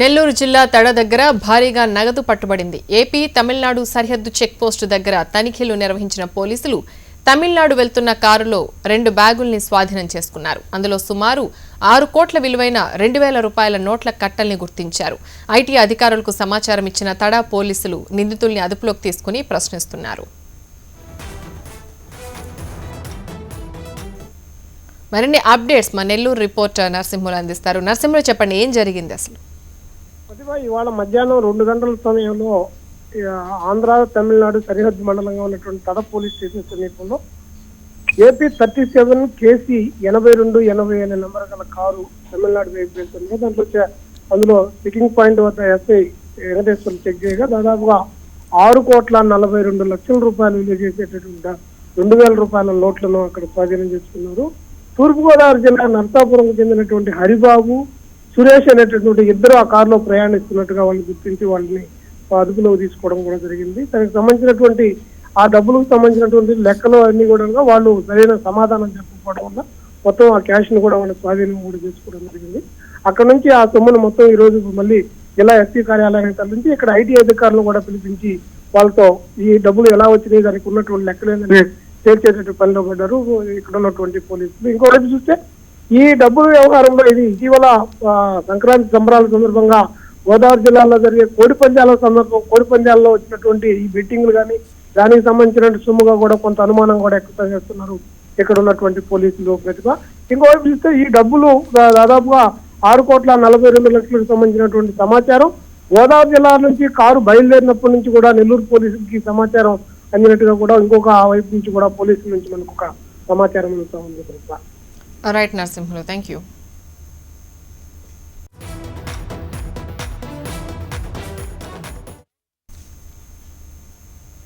నెల్లూరు జిల్లా తడ దగ్గర భారీగా నగదు పట్టుబడింది. ఏపీ తమిళనాడు సరిహద్దు చెక్పోస్టు దగ్గర తనిఖీలు నిర్వహించిన పోలీసులు తమిళనాడు వెళ్తున్న కారులో రెండు బ్యాగుల్ని స్వాధీనం చేసుకున్నారు. అందులో సుమారు ఆరు కోట్ల విలువైన రెండు వేల రూపాయల నోట్ల కట్టల్ని గుర్తించారు. ఐటీ అధికారులకు సమాచారం ఇచ్చిన తడ పోలీసులు నిందితుల్ని అదుపులోకి తీసుకుని ప్రశ్నిస్తున్నారు. మరిన్ని అప్డేట్స్ మా నెల్లూరు రిపోర్టర్ నరసింహులు అందిస్తారు. నరసింహులు చెప్పండి ఏం జరిగింది అసలు? ప్రతిభ ఇవాళ మధ్యాహ్నం రెండు గంటల సమయంలో ఆంధ్ర తమిళనాడు సరిహద్దు మండలంగా ఉన్నటువంటి తడ పోలీస్ స్టేషన్ సమీపంలో AP thirty seven K C ఎనభై రెండు ఎనభై అనే నెంబర్ గల కారు తమిళనాడు వైపు వెళ్తుంది. దాంట్లో అందులో చెకింగ్ పాయింట్ వద్ద ఎస్ఐ వెంకటేశ్వరం చెక్ చేయగా దాదాపుగా ఆరు కోట్ల నలభై రెండు లక్షల రూపాయలు విలువ చేసేటటువంటి రెండు వేల రూపాయల నోట్లను అక్కడ స్వాధీనం చేసుకున్నారు. తూర్పుగోదావరి జిల్లా నర్సాపురంకు చెందినటువంటి హరిబాబు సురేష్ అనేటటువంటి ఇద్దరు ఆ కారులో ప్రయాణిస్తున్నట్టుగా వాళ్ళు గుర్తించి వాళ్ళని అదుపులోకి తీసుకోవడం కూడా జరిగింది. దానికి సంబంధించినటువంటి ఆ డబ్బులకు సంబంధించినటువంటి లెక్కలు అన్ని కూడా వాళ్ళు సరైన సమాధానం చెప్పకపోవడం వల్ల మొత్తం ఆ క్యాష్ని కూడా వాళ్ళ స్వాధీనం కూడా చేసుకోవడం జరిగింది. అక్కడ నుంచి ఆ సొమ్మును మొత్తం ఈ రోజు మళ్ళీ జిల్లా ఎస్పీ కార్యాలయానికి తరలించి ఇక్కడ ఐటీ అధికారులను కూడా పిలిపించి వాళ్ళతో ఈ డబ్బులు ఎలా వచ్చినాయి దానికి ఉన్నటువంటి లెక్కలు ఏంటంటే చేర్చేటటువంటి పనిలో పడ్డారు. ఇక్కడ ఉన్నటువంటి పోలీసులు. ఇంకోటి చూస్తే ఈ డబ్బుల వ్యవహారంలో ఇది ఇటీవల సంక్రాంతి సంబరాల సందర్భంగా గోదావరి జిల్లాలో జరిగే కోడి పందాల సందర్భం కోడి పందాల్లో వచ్చినటువంటి ఈ బెట్టింగ్లు కానీ దానికి సంబంధించిన సొమ్ముగా కూడా కొంత అనుమానం కూడా ఎక్కువ చేస్తున్నారు. ఇక్కడ ఉన్నటువంటి పోలీసులు ప్రతిభ ఇంకోవైపు చూస్తే ఈ డబ్బులు దాదాపుగా ఆరు కోట్ల నలభై రెండు లక్షలకు సంబంధించినటువంటి సమాచారం. గోదావరి జిల్లా నుంచి కారు బయలుదేరినప్పటి నుంచి కూడా నెల్లూరు పోలీసులకి సమాచారం అందినట్టుగా కూడా ఇంకొక ఆ వైపు నుంచి కూడా పోలీసుల నుంచి మనకు ఒక సమాచారం అందుతా ఉంది Pratibha right Narasimhulu thank you